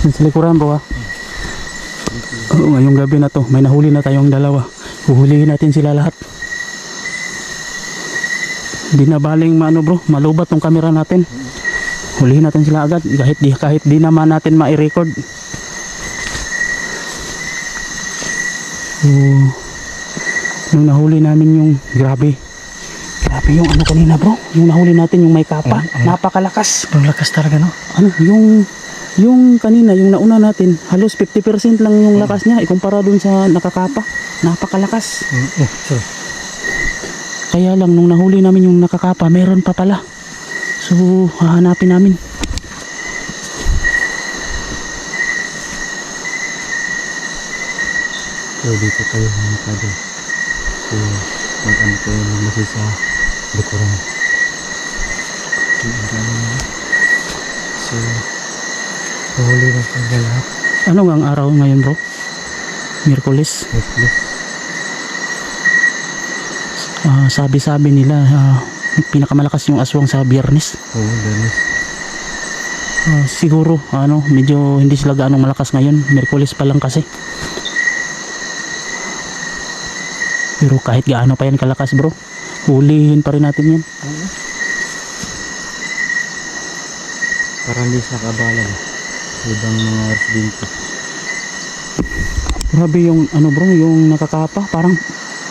Dun sa likuran bro ha. Oo, ngayong gabi na to, may nahuli na tayong dalawa. Huhulihin natin sila lahat. Di na baling maano bro, malubat tong camera natin. Hulihin natin sila agad kahit di kahit di naman natin ma-record. So, nung nahuli namin yung grabe. Grabe yung ano kanina bro, yung nahuli natin yung may kapa, napakalakas. Ang lakas talaga, no? Ano, yung yung kanina, yung nauna natin, halos 50% lang yung lakas niya ikumpara dun sa nakakapa. Napakalakas. Eh, sorry. Kaya lang nung nahuli namin yung nakakapa, meron pa pala. So, hahanapin namin. So, dito tayo mga kado. So, mag-ano tayo lumasi sa likuran. So, na. So, na tayo lahat. Ano nga ang araw ngayon bro? Miyerkules. Necklace. Ah, sabi-sabi nila, ah, pinakamalakas yung aswang sa biyernes. Oo, danis. Ah, siguro, ano, medyo hindi sila gaano malakas ngayon. Miyerkules pa lang kasi. Pero kahit gaano pa yan kalakas bro, hulihin pa rin natin yan. Oo. Para hindi sa kabala. eh. Ibang mga residente. Grabe yung ano bro, yung nakakapa, parang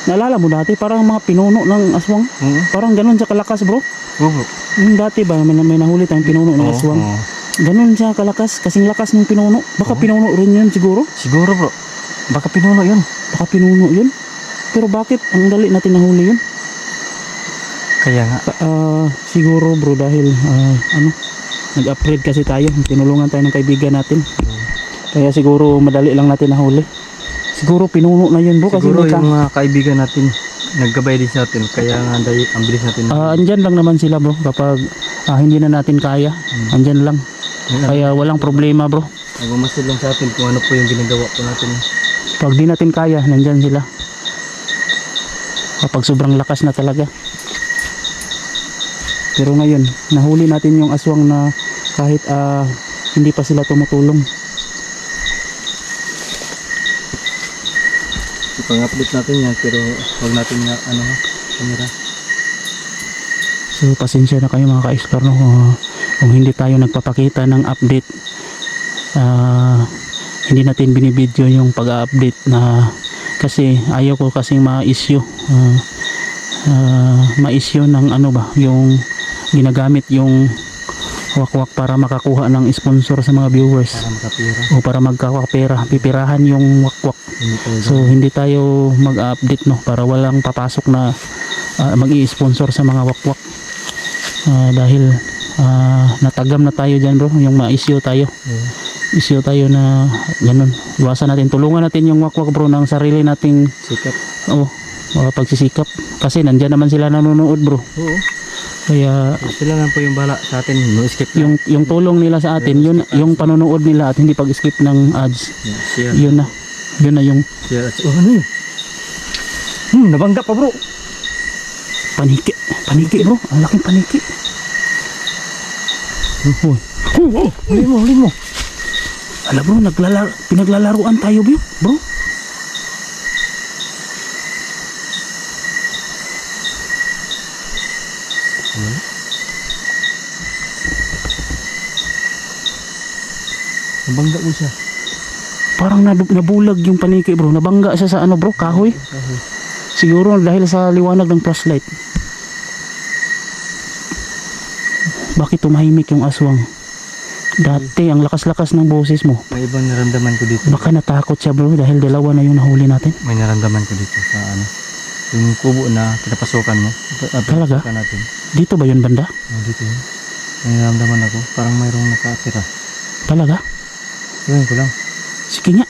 naalala mo dati, parang mga pinuno ng aswang. Oo. Parang ganun sa kalakas bro. Oo. Yung dati ba, may, may nahuli tayong pinuno ng aswang. Oo. Ganun siya kalakas, kasing lakas ng pinuno. Baka Oo. pinuno rin yun siguro. Siguro bro. Baka pinuno yun. Baka pinuno yun. Pero bakit ang dali natin nahuli yun? Kaya nga. Ah, siguro bro dahil ah, ano, nag-upgrade kasi tayo. Tinulungan tayo ng kaibigan natin. Kaya siguro madali lang natin nahuli. Siguro pinuno na yun bro kasi Siguro may ka- yung mga kaibigan natin naggabay din sa atin kaya nga dahil ang bilis natin Ah, andyan lang naman sila bro kapag ah, hindi na natin kaya. Andyan lang. Kaya walang problema bro. nagmamasid lang sa atin kung ano po yung ginagawa po natin Pag di natin kaya, nandyan sila. Kapag sobrang lakas na talaga. Pero ngayon, nahuli natin yung aswang na kahit ah, hindi pa sila tumutulong. ipang-update natin yan pero wag natin nga ano ha kamera So pasensya na kayo mga ka-explore no? Ah, kung hindi tayo nagpapakita ng update ah, hindi natin binibideo yung pag-update na kasi ayaw ko kasing ma-issue ah, ah, ma-issue ng ano ba yung ginagamit yung wakwak para makakuha ng sponsor sa mga viewers. Para makapira. O para magkakapera pipirahan yung wakwak. Hindi So hindi tayo mag-update no? Para walang papasok na uh, mag-i-sponsor sa mga wakwak. Ah, dahil ah, natagam na tayo diyan bro, yung ma-issue tayo. Issue tayo na ganun. Iwasan natin, tulungan natin yung wakwak bro ng sarili nating sikat oh, uh, pagsisikap. Kasi nandiyan naman sila nanonood bro. oo Kaya sila lang po yung bala sa atin no skip lang yung yung tulong nila sa atin, yun yung panonood nila at hindi pag-skip ng ads. Yeah, Yun na. Yun na yung at oh ano yun hmm nabangga pa bro paniki. Paniki bro, ang laking paniki. Oh, oh, oh huli mo huli mo Ala bro, naglalaro, pinaglalaruan tayo bro. Bro, Wala. nabangga mo siya parang nab- nabulag yung paniki bro. Nabangga siya sa ano bro, kahoy. Siguro dahil sa liwanag ng flashlight. Bakit tumahimik yung aswang? Dati, ang lakas-lakas ng boses mo. may ibang naramdaman ko dito Baka natakot siya bro dahil dalawa na yung nahuli natin. may naramdaman ko dito sa ano yung kubo na pinapasukan mo uh, Talaga? natin Dito ba yun banda? oh, dito yun may naramdaman ako parang mayroong nakatira Talaga? Yun ko lang Sige nga.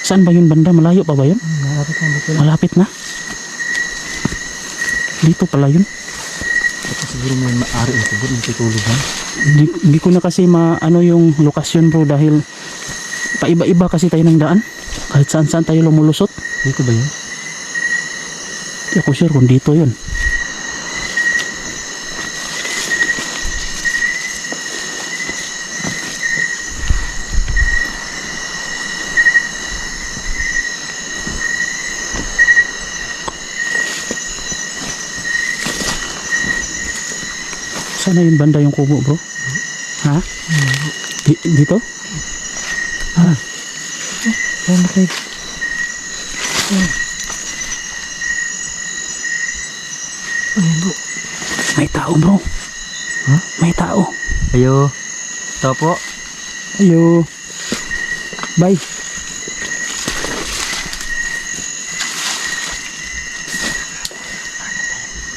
Saan ba yun banda? Malayo pa ba yun? nakakapit lang dito lang Malapit na. Dito pala yun. Baka siguro may maari yung kubo natutulog lang Hindi, hindi ko na kasi maano yung lokasyon bro dahil paiba-iba kasi tayo ng daan. Kahit saan saan tayo lumulusot. dito ba yun? Hindi ako sure kung dito yun. Saan na yung banda yung kubo bro? Ha? Di- dito? Ha? Ano kayo? Ano yun bro? May tao bro. Ha? May tao. Ayo. Tao po. Ayo. Bye.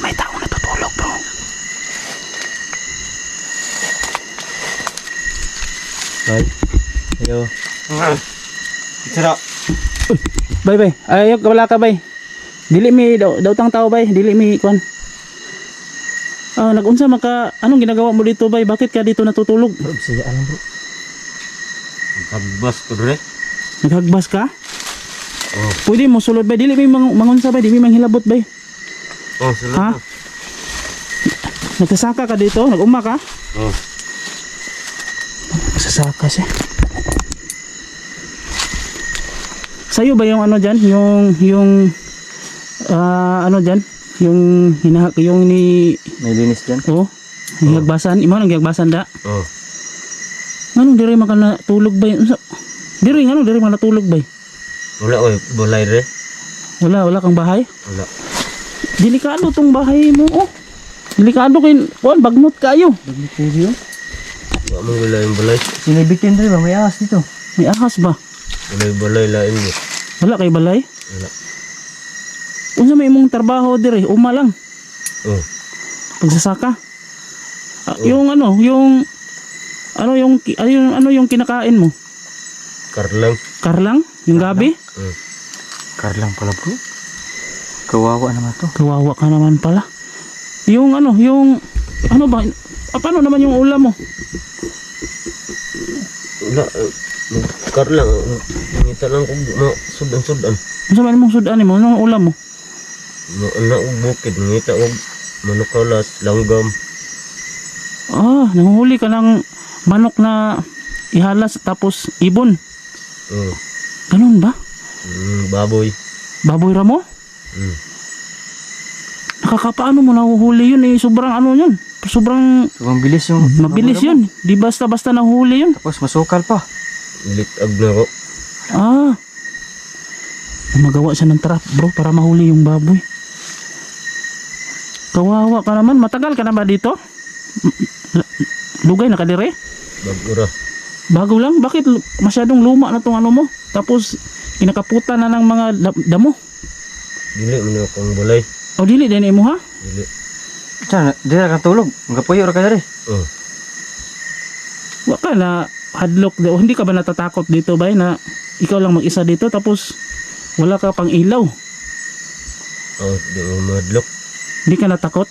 May tao natutulog bro. Bye. Ayo. Sarap. Bye bye. Ayaw ka wala ka bye. Dili mi daw daw tang tao bye. Dili mi kwan. Ah, nagunsa maka anong ginagawa mo dito bye? Bakit ka dito natutulog? Bro, siya alam bro. Pagbas ko re. Naghagbas ka? Oh. Pwede mo sulod bye. Dili mi mang mangunsa bye. Dili mi manghilabot bye. Oh, sulod Ha? na. Nagsasaka ka dito? Naguma ka? Oh. Nagsasaka siya. Sa'yo ba yung ano dyan? Yung, yung, ah, ano dyan? Yung, hinahak, yung ni, May linis dyan. oh, higagbasan. Imo nang higagbasan da? Oh. Anong diri maka natulog ba yun? Unsa- Diri, ano diri maka natulog ba? Wala oy, bulay re. Wala, wala kang bahay? Wala. Delikado tong bahay mo, oh. Delikado kay, kuan, bagnot kayo. Dagli kayo Wala mo wala yung bulay. Sinibitin rin ba? May ahas dito. May ahas ba? Bulay bulay lain mo. Wala kay balay? Wala. Unsa may imong trabaho diri? Uma lang. Oh. pagsasaka. Ah, Yung ano, yung ano yung ano yung, ano yung kinakain mo? Karlang. Karlang? Yung gabi? Oh. Karlang pala bro. Kawawa naman to. Kawawa ka naman pala. Yung ano, yung ano ba? Ah, paano naman yung ulam mo? Wala. eh, Karlang. Ngita lang ko mo sudan-sudan. Ano man mong sudan mo? Anong ulam mo? Mo anak og bukid ngita og manukalas, langgam. Ah, nanguhuli ka ng manok na ihalas tapos ibon. Oh. Ganun ba? Mm, baboy. Baboy ra mo? Mm. Nakakapaano mo nahuhuli yun eh? Sobrang ano yun? Sobrang Sobrang bilis yung... mabilis yun. Di basta-basta nahuhuli yun. Tapos masukal pa. Litag na ko. Ah. Magawa siya ng trap, bro, para mahuli yung baboy. Kawawa ka naman. Matagal ka na ba dito? Lugay na kadire? Bagura. Bago lang? Bakit masyadong luma na tong ano mo? Tapos, kinakaputan na ng mga da- damo. Dili mo na akong bulay. O dili, din mo ha? Dili. Diyan, di na kang tulog. Magapuyo ra ka dari. Oh. Wa ka na hadlock. O hindi ka ba natatakot dito ba na ikaw lang mag-isa dito tapos wala ka pang ilaw? Oh, di mo madlok. Hindi ka natakot?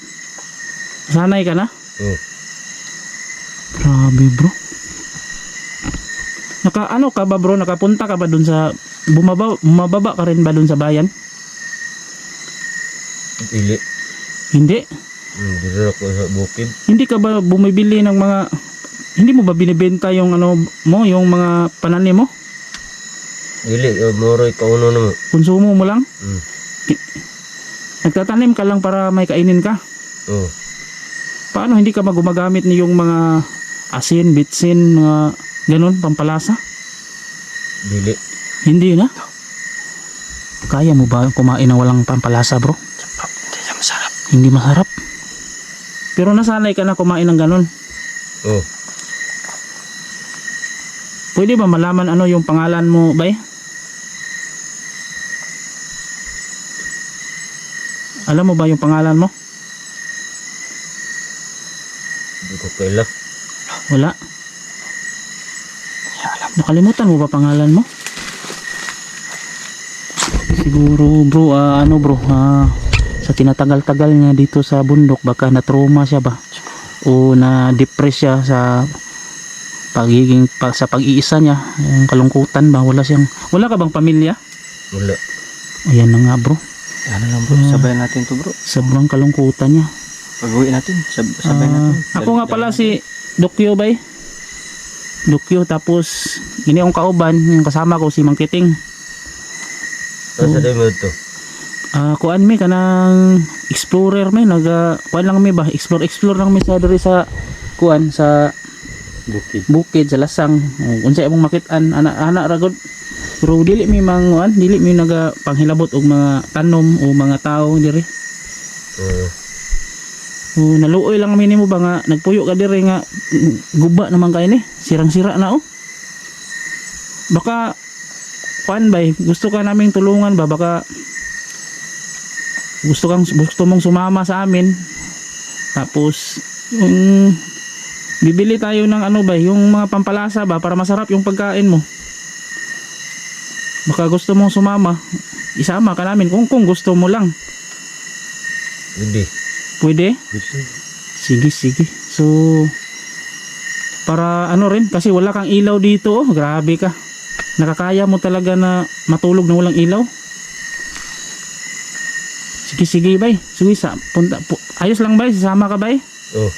Sanay ka na? Oh. Grabe bro. Naka ano ka ba bro? Nakapunta ka ba dun sa bumaba bumababa ka rin ba dun sa bayan? Dili. Hindi. Mm, dili ako sa bukid. Hindi ka ba bumibili ng mga hindi mo ba binibenta yung ano mo, yung mga pananim mo? Dili, uh, moroy kauno na mo. Konsumo mo lang? Mm. Nagtatanim ka lang para may kainin ka? Oh. Paano hindi ka ba gumagamit ni yung mga asin, bitsin, mga ganun, pampalasa? Dili. Hindi na. Kaya mo ba kumain ng walang pampalasa bro? Hindi masarap. Hindi. Pero nasanay ka na kumain ng ganun. Oh. Pwede ba malaman ano yung pangalan mo, bay? Alam mo ba yung pangalan mo? Di ko kaila. Wala. Nakalimutan mo ba pangalan mo? Siguro bro, ah, ano bro, ah, sa tinatagal-tagal niya dito sa bundok, baka na-trauma siya ba? O na-depress siya sa pagiging pa, sa pag-iisa niya, yung kalungkutan ba? Wala siyang, wala ka bang pamilya? Wala. Ayan na nga bro, Ano lang bro, sabayan natin to bro. sobrang kalungkutan niya. Pag uwi natin, sab sabayan Ah, natin. ako nga pala si Dokyo bay. Dokyo tapos ini akong kauban, yung kasama ko si Mang Kiting. Asa oh. mo to? Ah, kuan mi kanang explorer may naga kuan lang mi ba? Explore explore lang mi sa diri sa kuan sa Bukid. bukid sa lasang. Uh, unsay among makit-an ana ana ra gud. Pero dili mi manguan dili mi naga panghilabot og mga tanom o mga tao diri. Oo. o naluoy lang kami nimo ba nga nagpuyo ka diri nga guba naman kay ni. Sirang-sira na oh. Baka kuan bay gusto ka naming tulungan ba? Baka gusto kang gusto mong sumama sa amin. Tapos yung bibili tayo ng ano ba yung mga pampalasa ba para masarap yung pagkain mo. Baka gusto mong sumama isama ka namin kung kung gusto mo lang. Hindi. pwede? Gusto. sige sige. So para ano rin kasi wala kang ilaw dito oh grabe ka. Nakakaya mo talaga na matulog na walang ilaw sige sige bay. Sige sa punta pu, ayos lang bay. Sasama ka bay. Oh.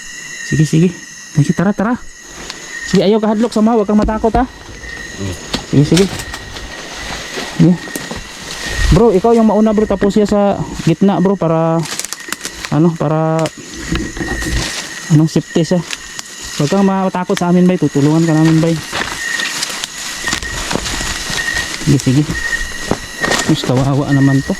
sige sige. Sige tara tara. Sige ayaw ka hadlok sama. Wag kang matakot ha. Mm. sige sige. Sige. Bro ikaw yung mauna bro. Tapos siya sa gitna bro para ano para anong safety siya. Wag kang matakot sa amin bay. Tutulungan ka namin bay. Sige sige. Mas kawawa naman to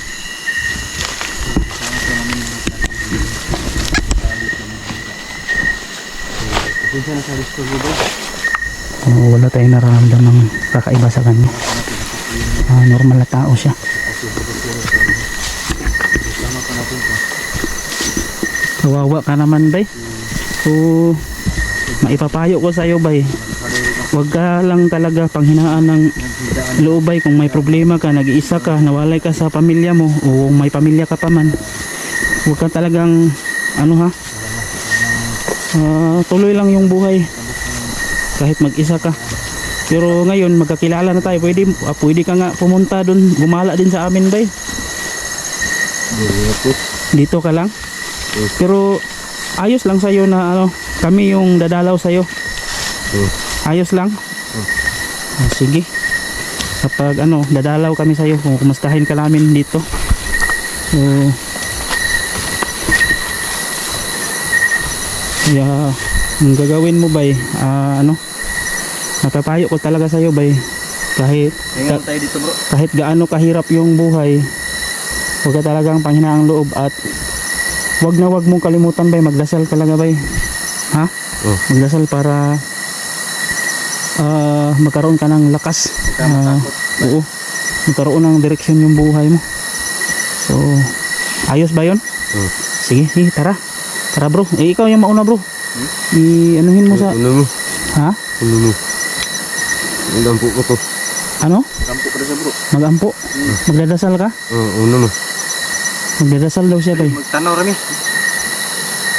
Na sa gusto mo ba? Oo, wala tayong nararamdamang kakaiba sa kanya. Ah, normal na tao siya. Kawawa ka naman bay. So maipapayo ko sa iyo bay. Wag ka lang talaga panghinaan ng loob bay. Kung may problema ka nag-iisa ka nawalay ka sa pamilya mo o may pamilya ka pa man wag ka talagang ano ha Ah, tuloy lang yung buhay. Kahit mag-isa ka. Pero ngayon magkakilala na tayo. Pwede, ah, pwede ka nga pumunta doon gumala din sa amin bay. Dito ka lang. Pero ayos lang sa'yo na ano kami yung dadalaw sa'yo. Ayos lang. Ah, sige. Kapag ano dadalaw kami sa'yo kumustahin ka namin dito. So kaya ang gagawin mo bay ah, ano napapayo ko talaga sa'yo bay. Kahit Ngayon tayo dito bro. kahit gaano kahirap yung buhay huwag ka talagang panghinaang loob at wag na wag mong kalimutan bay magdasal talaga bay. Ha? Oh. magdasal para ah, magkaroon ka ng lakas. Ah, oo. Magkaroon ng direksyon yung buhay mo. So ayos ba yun? Oh. sige sige tara tara bro eh ikaw yung mauna bro i anuhin mo sa Ano mo? ha Ano mo? Ang dampo ko to. ano ko na siya bro. magampo magdadasal ka Oh, ano mo? magdadasal daw siya bay Magtanaw rami.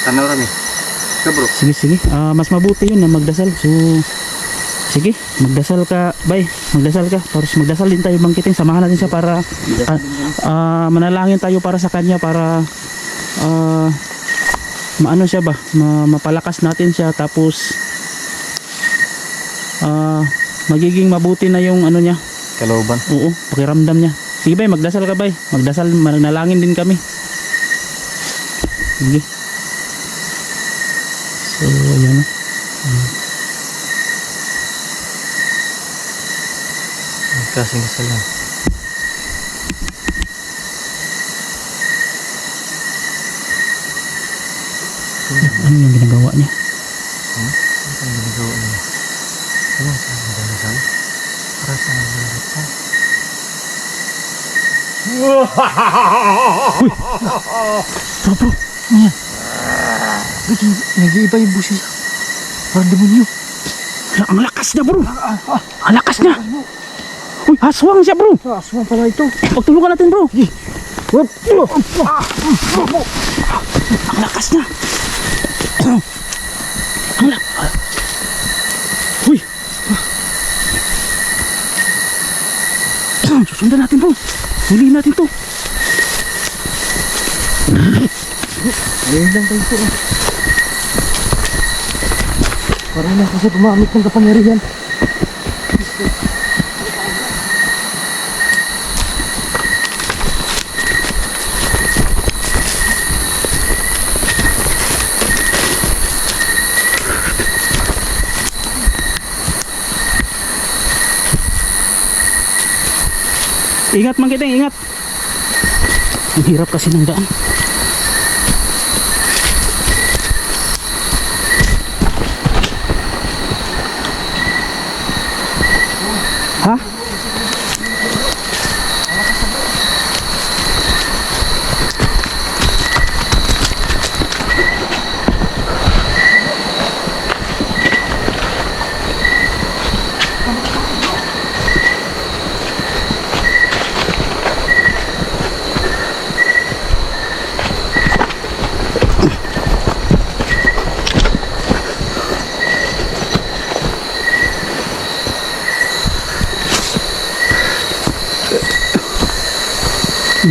Tanaw rami. Ka bro. Sige, sige. Ah, mas mabuti yun na magdasal. So, sige, magdasal ka, bay. Magdasal ka. Tapos magdasal din tayo bangkitin. Samahan natin siya para ah, ah, manalangin tayo para sa kanya para ah, maano siya ba? Ma, mapalakas natin siya tapos ah, magiging mabuti na yung ano niya. Kalooban. Oo, pakiramdam niya. Sige bay, magdasal ka bay. Magdasal, manalangin din kami. Sige. So, yan. Kasing kasalan. Ano yung ginagawa niya? Ano ang ginagawa niya? Ano ang saan nagdadasal? Para sa nagdadasal? Bro, bro. Nag-iiba yung busi niya. Parang demonyo. Ang lakas niya, bro. Ang lakas niya. Uy, aswang siya, bro. Aswang pala ito. Pagtulungan natin, bro. Ang lakas niya. Lakas. Uy. Susundan natin, bro. Huliin natin to. Ngayon lang tayo ito. Parang na kasi tumamit ng kapangyarihan. Ingat man kita, ingat. Ang hirap kasi ng daan.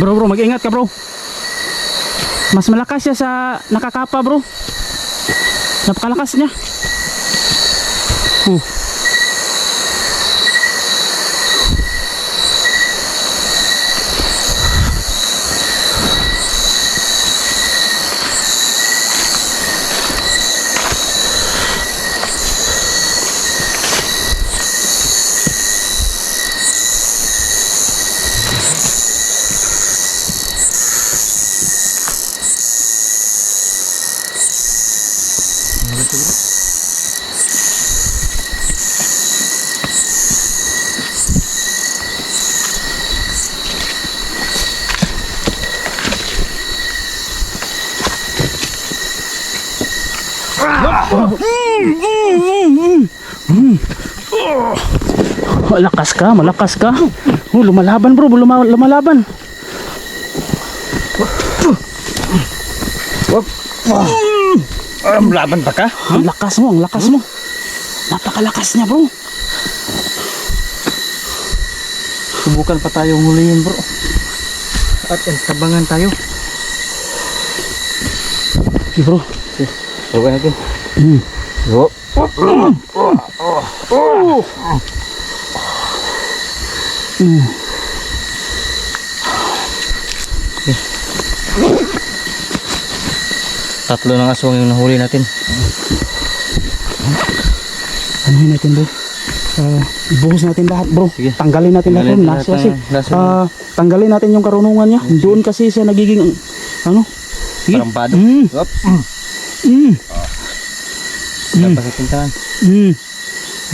Bro, bro, mag-ingat ka, bro. Mas malakas siya sa nakakapa, bro. Napakalakas niya. Uh. Malakas ka, malakas ka. Oh, lumalaban bro, luma, lumalaban. Um, laban pa ka? Ang lakas mo, ang lakas mo. Napakalakas niya bro. Subukan pa tayong huliin bro. At tabangan tayo. Okay, bro. Subukan natin. Hmm. Yup. Hmm. Tatlo ng aswang yung nahuli natin. Ano natin bro? Ah, ibuhos natin lahat bro. Sige. Tanggalin natin lahat Tanggalin lahat kasi, ah, tanggalin natin yung karunungan niya. Doon kasi siya nagiging, ano? Sige. Parambado. Mm, Yup. mm, Dapat sa pintahan. mm.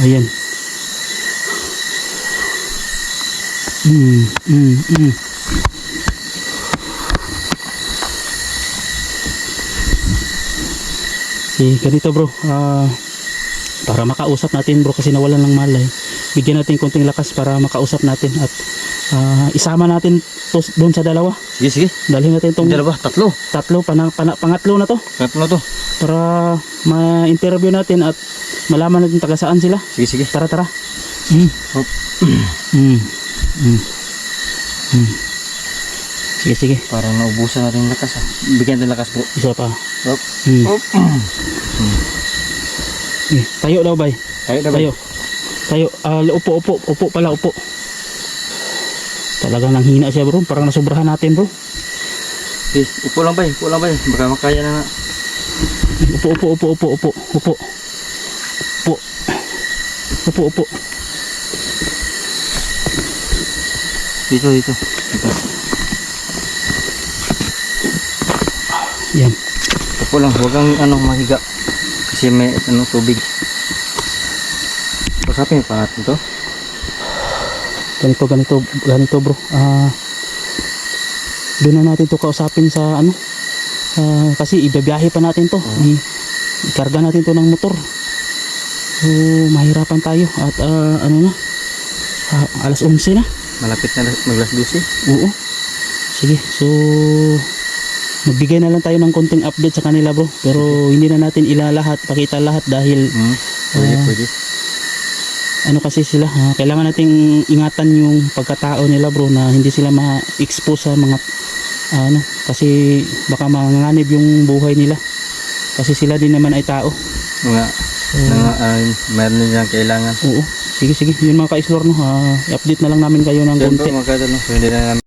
Ayan. Mm, mm, mm. Okay, ganito bro. Ah, para makausap natin bro kasi nawalan ng malay. Bigyan natin konting lakas para makausap natin at ah, isama natin to doon sa dalawa. Sige, sige. Dalhin natin tong Dalawa, tatlo. tatlo, pana, pana, pangatlo na to Tatlo to. para ma-interview natin at malaman natin taga saan sila. Sige, sige. Tara, tara. Mm. Hop. Mm. Mm. Mm. Sige, sige. Para naubusan natin yung lakas ha. Bigyan natin lakas bro. Isa pa. Yup. Mm. Hop. Eh, tayo daw, bay. Tayo na ba? Tayo. Tayo. Ah, upo, upo. Upo pala, upo. Talagang nanghina siya, bro. Parang nasubrahan natin, bro. Okay, upo lang ba? Upo lang ba? Baka makaya na nga. Upo, upo, upo, upo, upo. Upo. Upo. Upo, upo. Dito, dito. Dito. Yan. Upo lang. Huwag kang ano, mahiga. Kasi may ano, tubig. Usapin pa natin to. Ganito ganito ganito bro. Ah doon na natin to kausapin sa ano? Ah, kasi ibibiyahe pa natin to. I- ikarga natin to ng motor. So mahirapan tayo. At ah, ano na? Ah, alas 11 na. Malapit na maglas 12. oo. Sige so magbigay na lang tayo ng konting update sa kanila bro. Pero hindi na natin ilalahat pakita lahat dahil Hmm. Pwede, Ah. pwede. Ano kasi sila, ah, kailangan nating ingatan yung pagkatao nila bro na hindi sila ma-expose sa mga ano, kasi baka manganganib yung buhay nila. Kasi sila din naman ay tao. Mga, mga, uh, meron nilang kailangan. Oo. Sige, sige. Yun mga ka-explore no. ah, i-update na lang namin kayo ng konti. magkadalo. So, hindi na namin